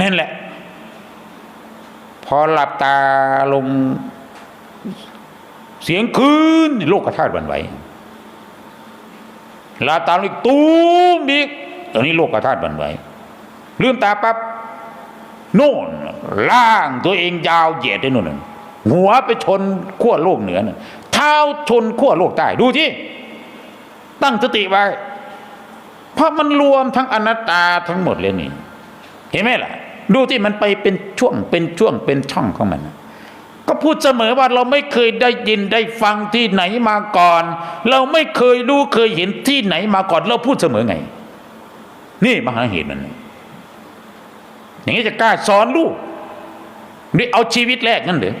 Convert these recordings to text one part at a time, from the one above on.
นั่นแหละ พอหลับตาลง เสียงคืนโลกธาตุวันไหวหลับตาลงอีกตูมอีกตอนนี้โลกธาตุวันไหวลืมตาปั๊บโน่นล่างตัวเองยาวเหยียดได้นู่นนะหัวไปชนขั้วโลกเหนือน่ะเท้าชนขั้วโลกใต้ดูที่ตั้งสติไว้เพราะมันรวมทั้งอนัตตาทั้งหมดเลยนี่ เห็นไหมล่ะ ดูที่มันไปเป็นช่วงเป็นช่วงเป็นช่องของมัน ก็พูดเสมอว่าเราไม่เคยได้ยินได้ฟังที่ไหนมาก่อน เราไม่เคยรู้เคยเห็นที่ไหนมาก่อน เราพูดเสมอไง นี่มหาเหตุมันอย่างนี้จะกล้าสอนลูกนี่เอาชีวิตแรกงั้นเหรอ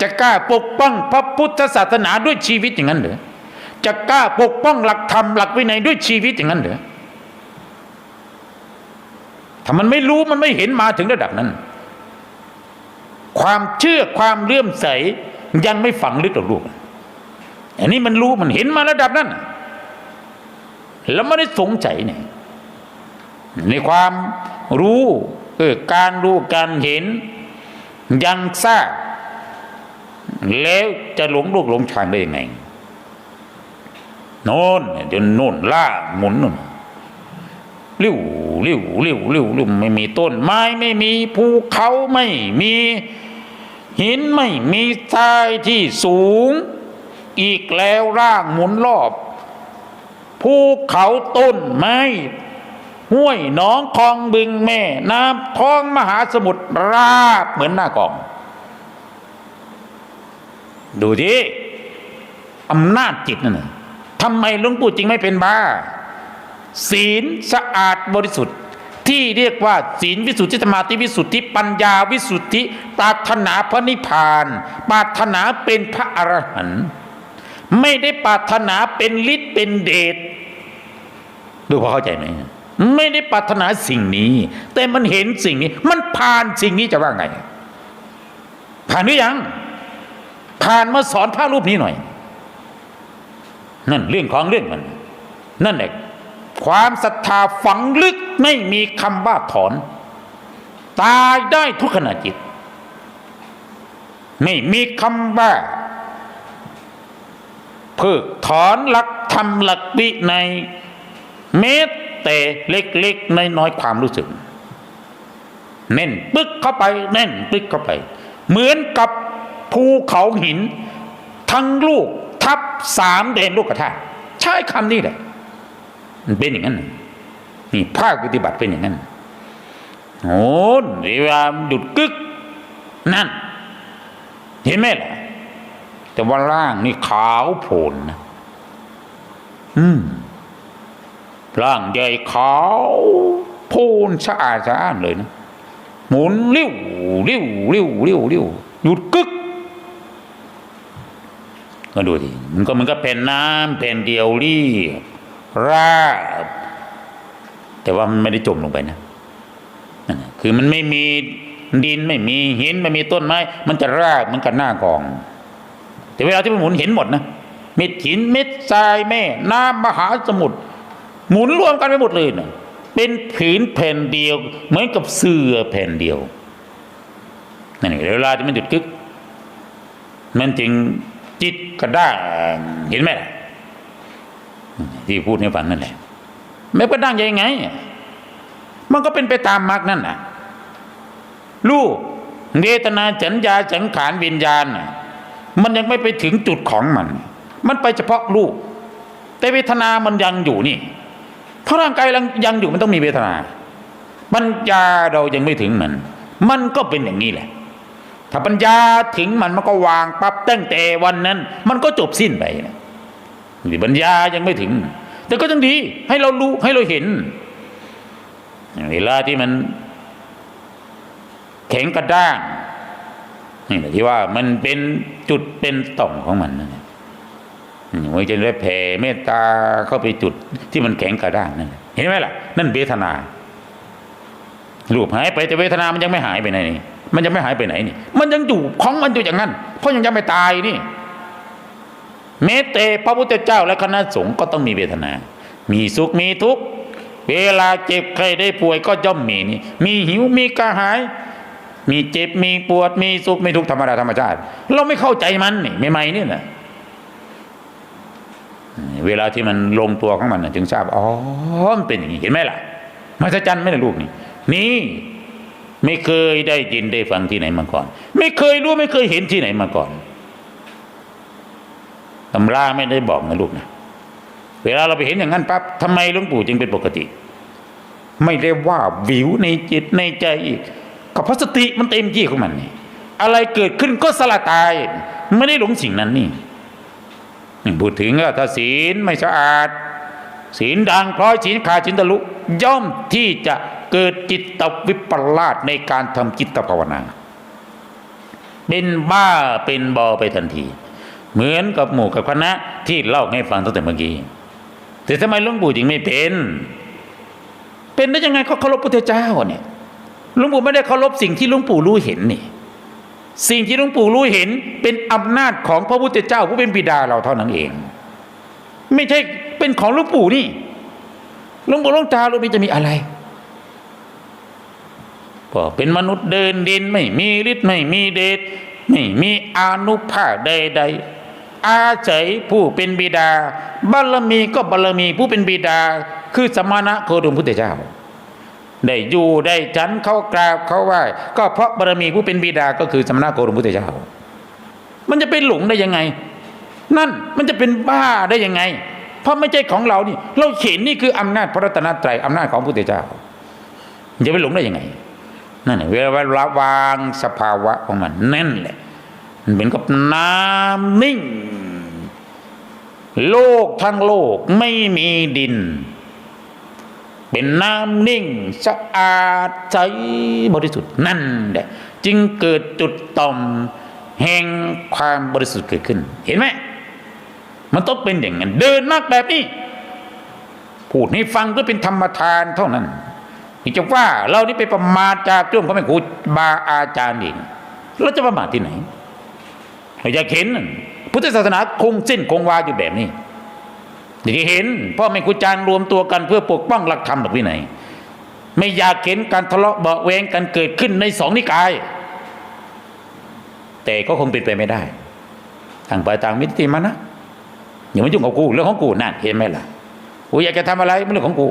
จะกล้าปกป้องพระพุทธศาสนาด้วยชีวิตอย่างนั้นเหรอจะกล้าปกป้องหลักธรรมหลักวินัยด้วยชีวิตอย่างนั้นเหรอ ถ้ามันไม่รู้มันไม่เห็นมาถึงระดับนั้น ความเชื่อความเลื่อมใสยังไม่ฝังลึกหรอกลูก อันนี้มันรู้มันเห็นมาระดับนั้น แล้วไม่ได้สงสัยเนี่ยในความรู้เออการรู้การเห็น ยังทราบแล้วจะหลงลูกหลงทางได้ยังไงโน่นจนโน่นล่าหมุนนู่น เลี้ยวเลี้ยวเลี้ยวเลี้ยวเลี้ยวไม่มีต้นไม้ไม่มีภูเขาไม่มีหินไม่มีทรายที่สูง อีกแล้วร่างหมุนรอบภูเขาต้นไม้ห้วยหนองคลองบึงแม่ น้ำท้องมหาสมุทรราบเหมือนหน้ากอง ดูที่อำนาจจิตนั่นทำไมหลวงปู่จริงไม่เป็นบ้า ศีลสะอาดบริสุทธิ์ ที่เรียกว่า ศีลวิสุทธิสมาธิวิสุทธิปัญญาวิสุทธิปรารถนาพระนิพพานปรารถนาเป็นพระอรหันต์ไม่ได้ปรารถนาเป็นฤทธิ์เป็นเดชดูพอเข้าใจไหมไม่ได้ปรารถนาสิ่งนี้ แต่มันเห็นสิ่งนี้ มันผ่านสิ่งนี้จะว่าไง ผ่านหรือยัง ผ่านมาสอนพระรูปนี้หน่อย นั่นเรื่องของเรื่องมัน นั่นแหละ ความศรัทธาฝังลึกไม่มีคำว่าถอน ตายได้ทุกขณะจิต ไม่มีคำว่าเพิกถอนหลักธรรมหลักวิในเม็ดแต่เล็กๆน้อยๆความรู้สึกเน่นปึ๊กเข้าไปแน่นปึ๊กเข้าไป เหมือนกับภูเขาหิน ทั้งลูกทับสามเดนลูกกระทาใช้คำนี้แหละ มันเป็นอย่างนั้นนี่ภาคปฏิบัติเป็นอย่างนั้นโอ้เวลาหยุดกึก นั่น เห็นไหมล่ะแต่ว่าร่างนี่ขาวโพลนนะอืมร่างใหญ่ขาวโพลนสะอาดสะอานเลยนะหมุนเลี้ยวเลี้ยวเลี้ยวเลี้ยวเลี้ยวหยุดกึกก็ดูดิมันก็มันก็เป็นน้ำเป็นเดียวรีบ ราบ แต่ว่ามันไม่ได้จมลงไปนะคือมันไม่มีดินไม่มีหินไม่มีต้นไม้ มันจะราบเหมันกับหน้ากอง แต่เวลาที่มันหมุนเห็นหมดนะเม็ดหินเม็ดทรายแม่ น้ำมหาสมุทรหมุนรวมกันไปหมดเลยนะเป็นผืนแผ่นเดียว เหมือนกับเสื่อแผ่นเดียวนั่นเองเวลาที่มันหยุดกึก มันจึงจิตกระด้างเห็นไหมล่ะ ที่พูดให้ฟังนั่นแหละไม่กระด้างยังไง มันก็เป็นไปตามมรรคนั่นน่ะลูกเวทนาสัญญาสังขารวิญญาณมันยังไม่ไปถึงจุดของมัน มันไปเฉพาะลูกแต่เวทนามันยังอยู่นี่ เพราะร่างกายยังยังอยู่มันต้องมีเวทนาปัญญาเรายังไม่ถึงมัน มันก็เป็นอย่างนี้แหละ ถ้าปัญญาถึงมันมันก็วางปั๊บตั้งแต่วันนั้น มันก็จบสิ้นไปนะ นี่ปัญญายังไม่ถึง แต่ก็ยังดี ให้เรารู้ให้เราเห็นเวลาที่มันแข็งกระด้างนี่แหละที่ว่ามันเป็นจุดเป็นต่อมของมันนั่นมันจะได้แผ่เมตตาเข้าไปจุดที่มันแข็งกระด้างนั่นเห็นไหมล่ะ นั่นเวทนารูปหายไปแต่เวทนามันยังไม่หายไปไหนนี่มันยังไม่หายไปไหนนี่ มันยังอยู่ของมันอยู่อย่างนั้น เพราะยังยังไม่ตายนี่ เมตเตพระพุทธเจ้าและคณะสงฆ์ก็ต้องมีเวทนา มีสุขมีทุกข์เวลาเจ็บใครได้ป่วยก็ย่อมมีนี่มีหิวมีกระหาย มีเจ็บมีปวดมีสุขมีทุกข์ธรรมดาธรรมชาติ เราไม่เข้าใจมันนี่ใหม่ๆนี่นะเวลาที่มันลงตัวของมันน่จึงทราบอ๋อมันเป็นอย่างนี้เห็นไหมล่ะมหัศจรรย์ไหมล่ะลูกนี่นี่ไม่เคยได้ยินได้ฟังที่ไหนมาก่อน ไม่เคยรู้ไม่เคยเห็นที่ไหนมาก่อน ตำราไม่ได้บอกนะลูกนะเวลาเราไปเห็นอย่างนั้นปั๊บทำไมหลวงปู่จึงเป็นปกติ ไม่ได้ว่าวิวในจิตในใจอีกกับพระสติมันเต็มที่ของมันนี่อะไรเกิดขึ้นก็สละตาย ไม่ได้หลงสิ่งนั้นนี่พูดถึงว่าถ้าศีลไม่สะอาด ศีลดังพร้อยศีลขาดศีลทะลุย่อมที่จะเกิดจิตตวิปลาสในการทำจิตภาวนา เป็นบ้าเป็นบอไปทันที เหมือนกับหมู่กับคณะที่เล่าให้ฟังตั้งแต่เมื่อกี้แต่ทำไมหลวงปู่จึงไม่เป็น เป็นได้ยังไงเขาเคารพพุทธเจ้าเนี่ยหลวงปู่ไม่ได้เคารพสิ่งที่หลวงปู่รู้เห็นนี่ สิ่งที่หลวงปู่รู้เห็น เป็นอำนาจของพระพุทธเจ้าผู้เป็นบิดาเราเท่านั้นเอง ไม่ใช่เป็นของหลวงปู่นี่หลวงปู่หลวงตาหลวงปู่จะมีอะไรก็เป็นมนุษย์เดินดินไม่มีฤทธิ์ไม่มีเดชไม่มีอนุภาพใดๆ อาศัยผู้เป็นบิดาบารมีก็บารมีผู้เป็นบิดา คือสมณะโคดมพุทธเจ้า ได้อยู่ได้ฉันเขากราบเขาไหว้ก็เพราะบารมีผู้เป็นบิดาก็คือสมณะโคดมพุทธเจ้า มันจะเป็นหลงได้ยังไง นั่นมันจะเป็นบ้าได้ยังไง เพราะไม่ใช่ของเรานี่เราเห็นนี่คืออำนาจพระรัตนตรัยอำนาจของพุทธเจ้าจะไปหลงได้ยังไงนั่นเวลาวางสภาวะของมันนั่นแหละ มันเป็นกับน้ำนิ่ง โลกทั้งโลกไม่มีดิน เป็นน้ำนิ่งสะอาดใสบริสุทธิ์นั่นแหละจึงเกิดจุดต่อมแห่งความบริสุทธิ์เกิดขึ้น เห็นไหมมันต้องเป็นอย่างนั้น เดินมากแบบนี้พูดให้ฟังเพื่อเป็นธรรมทานเท่านั้นที่จะว่าเรานี่ไปประมาทจากเรื่องของแม่ครูบาอาจารย์เองเราจะประมาทที่ไหน อยากเห็น พุทธศาสนาคงเส้นคงวาอยู่แบบนี้อยากเห็นพ่อแม่ครูอาจารย์รวมตัวกันเพื่อปกป้องหลักธรรมหลักวินัยไม่อยากเห็นการทะเลาะเบาะแวงกันเกิดขึ้นในสองนิกาย แต่ก็คงเป็นไปไม่ได้ต่างไปต่างมิติมานะอย่ามายุ่งกับกูเรื่องของกูนั่นเห็นไหมล่ะกูอยากจะทำอะไรเรื่องของกู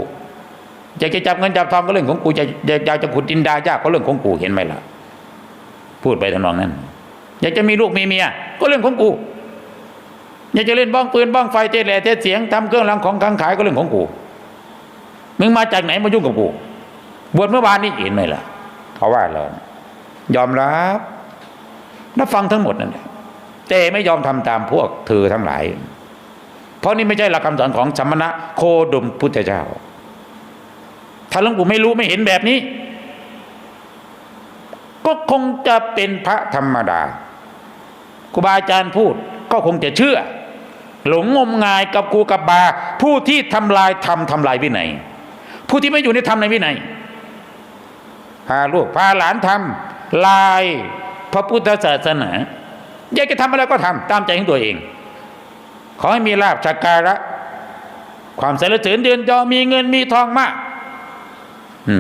อยากจะจับเงินจับทองก็เรื่องของกูจะอยากจะขุดดินดายากก็เรื่องของกูเห็นไหมล่ะ พูดไปทำนองนั้น อยากจะมีลูกมีเมีย ก็เรื่องของกู อยากจะเล่นบ้องปืนบ้องไฟเทแหล่เทเสียงทำเครื่องรางของกังขายก็เรื่องของกู มึงมาจากไหนมายุ่งกับกู บวชเมื่อวานนี้เห็นไหมล่ะเขาว่าเรายอมรับรับฟังทั้งหมดนั่นแหละแต่ไม่ยอมทำตามพวกเธอทั้งหลาย เพราะนี่ไม่ใช่หลักคำสอนของสมณะโคดมพุทธเจ้า ถ้าหลวงปู่ไม่รู้ไม่เห็นแบบนี้ ก็คงจะเป็นพระธรรมดา ครูบาอาจารย์พูดก็คงจะเชื่อ หลงงมงายกับครูกับบา ผู้ที่ทำลายธรรมทำลายวินัยผู้ที่ไม่อยู่ในธรรมในวินัยพาลูกพาหลานทำลายพระพุทธศาสนาอยากจะทำอะไรก็ทำตามใจของตัวเอง ขอให้มีลาบจากการะ ความเสริญเสริญเดือนยอมีเงินมีทองมาก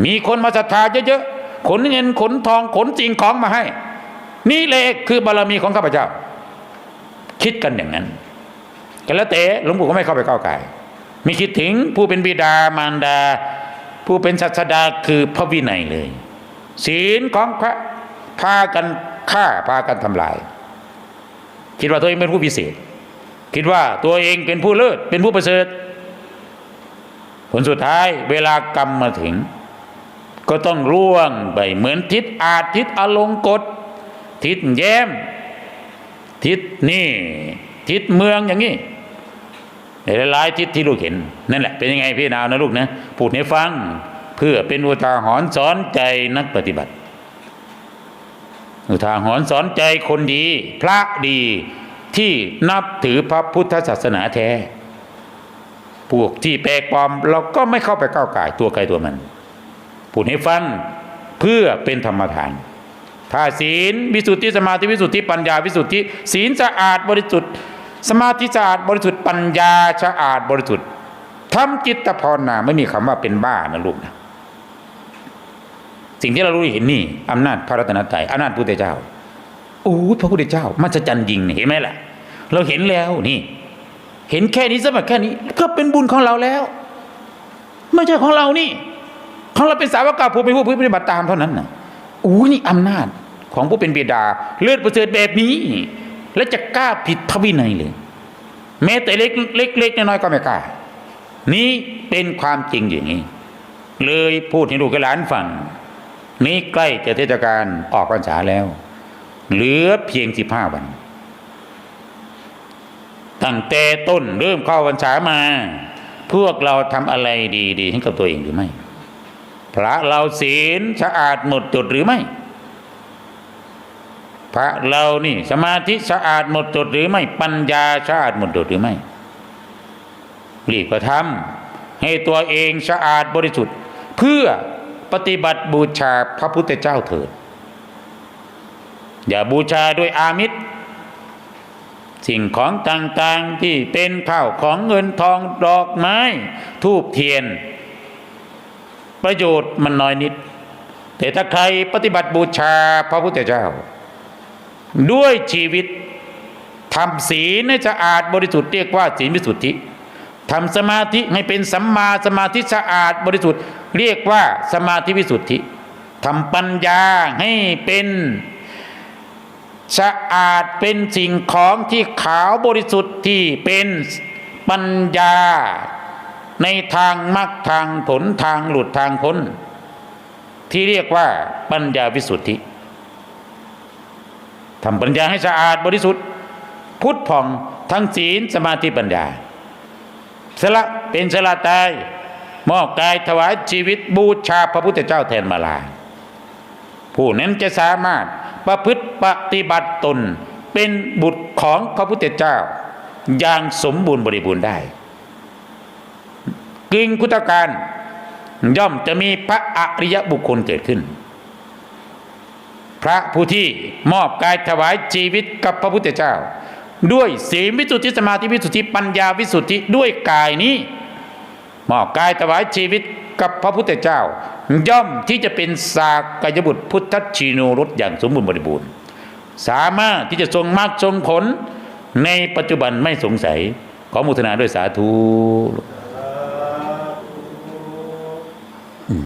มีคนมาศรัทธาเยอะๆขนเงินขนทองขนสิ่งของมาให้ นี่เลยคือบารมีของข้าพเจ้า คิดกันอย่างนั้นกันแล้วแต่หลวงปู่ก็ไม่เข้าไปก้าวไก่มีคิดถึงผู้เป็นบิดามารดา ผู้เป็นศาสดาคือพระวินัยเลย ศีลของพระพากันฆ่าพากันทำลาย คิดว่าตัวเองเป็นผู้พิเศษ คิดว่าตัวเองเป็นผู้เลิศเป็นผู้ประเสริฐผลสุดท้ายเวลากรรมมาถึง ก็ต้องร่วงไปเหมือนทิศอาทิตย์อลงกฎทิศแย้ม ทิศนี่ทิศเมืองอย่างนี้หลายทิศที่ลูกเห็น นั่นแหละเป็นยังไงพี่นาวนะลูกนะพูดให้ฟัง เพื่อเป็นอุทาหรณ์สอนใจนักปฏิบัติ อุทาหรณ์สอนใจคนดี พระดีที่นับถือพระพุทธศาสนาแท้พวกที่แปลกปลอมเราก็ไม่เข้าไปก้าวไก่ตัวใครตัวมันพูดให้ฟังเพื่อเป็นธรรมทาน ถ้าศีลวิสุทธิสมาธิวิสุทธิปัญญาวิสุทธิศีลสะอาดบริสุทธิ์ สมาธิสะอาดบริสุทธิ์ปัญญาสะอาดบริสุทธิ์ทำจิตภาวนาไม่มีคำว่าเป็นบ้านะลูกนะสิ่งที่เรารู้เห็นนี่อำนาจพระรัตนตรัยอำนาจพระพุทธเจ้าโอ้พระพุทธเจ้ามัศจรรย์ยิงเห็นไหมล่ะ เราเห็นแล้วนี่ เห็นแค่นี้สมัครแค่นี้ ก็เป็นบุญของเราแล้ว ไม่ใช่ของเรานี่ ของเราเป็นสาวกกาผู้เป็นผู้ปฏิบัติตามเท่านั้นนะ อู้นี่อำนาจของผู้เป็นบิดา เลือดประเสริฐแบบนี้ แล้วจะกล้าผิดพระวินัยเลยแม้แต่เล็กเล็กเล็กน้อยๆก็ไม่กล้า นี่เป็นความจริงอย่างนี้ เลยพูดให้ลูกหลานฟังนี่ใกล้จะเทศกาลออกพรรษาแล้ว เหลือเพียงสิบห้าวัน ตั้งแต่ต้นเริ่มเข้าพรรษามา พวกเราทำอะไรดีๆให้กับตัวเองหรือไม่ พระเราศีลสะอาดหมดจดหรือไม่ พระเรานี่สมาธิสะอาดหมดจดหรือไม่ ปัญญาสะอาดหมดจดหรือไม่รีบกระทำให้ตัวเองสะอาดบริสุทธิ์ เพื่อปฏิบัติบูชาพระพุทธเจ้าเถิด อย่าบูชาด้วยอามิตร สิ่งของต่างๆที่เป็นข้าวของเงินทองดอกไม้ ทูบเทียน ประโยชน์มันน้อยนิด แต่ถ้าใครปฏิบัติบูชาพระพุทธเจ้า ด้วยชีวิตทำศีลให้สะอาดบริสุทธิ์เรียกว่าศีลวิสุทธิทำสมาธิให้เป็นสัมมาสมาธิสะอาดบริสุทธิ์ เรียกว่าสมาธิวิสุทธิทำปัญญาให้เป็นสะอาดเป็นสิ่งของที่ขาวบริสุทธิ์ที่เป็นปัญญา ในทางมรรคทางผลทางหลุดทางพ้น ที่เรียกว่าปัญญาวิสุทธิทำปัญญาให้สะอาดบริสุทธิ์ พุทธผ่องทั้งศีลสมาธิปัญญาสละเป็นสละตายมอบกายถวายชีวิตบูชาพระพุทธเจ้าแทนมาลา ผู้นั้นจะสามารถประพฤติปฏิบัติตนเป็นบุตรของพระพุทธเจ้า อย่างสมบูรณ์บริบูรณ์ได้ กึ่งคุตการ ย่อมจะมีพระอริยบุคคลเกิดขึ้น พระผู้ที่มอบกายถวายชีวิตกับพระพุทธเจ้า ด้วยศีลวิสุทธิสมาธิวิสุทธิปัญญาวิสุทธิด้วยกายนี้ มอบกายถวายชีวิตกับพระพุทธเจ้า ย่อมที่จะเป็นสากยบุตรพุทธชินูรุตอย่างสมบูรณ์บริบูรณ์ สามารถที่จะทรงมรรคทรงผลในปัจจุบันไม่สงสัยขอมุทนาด้วยสาธุ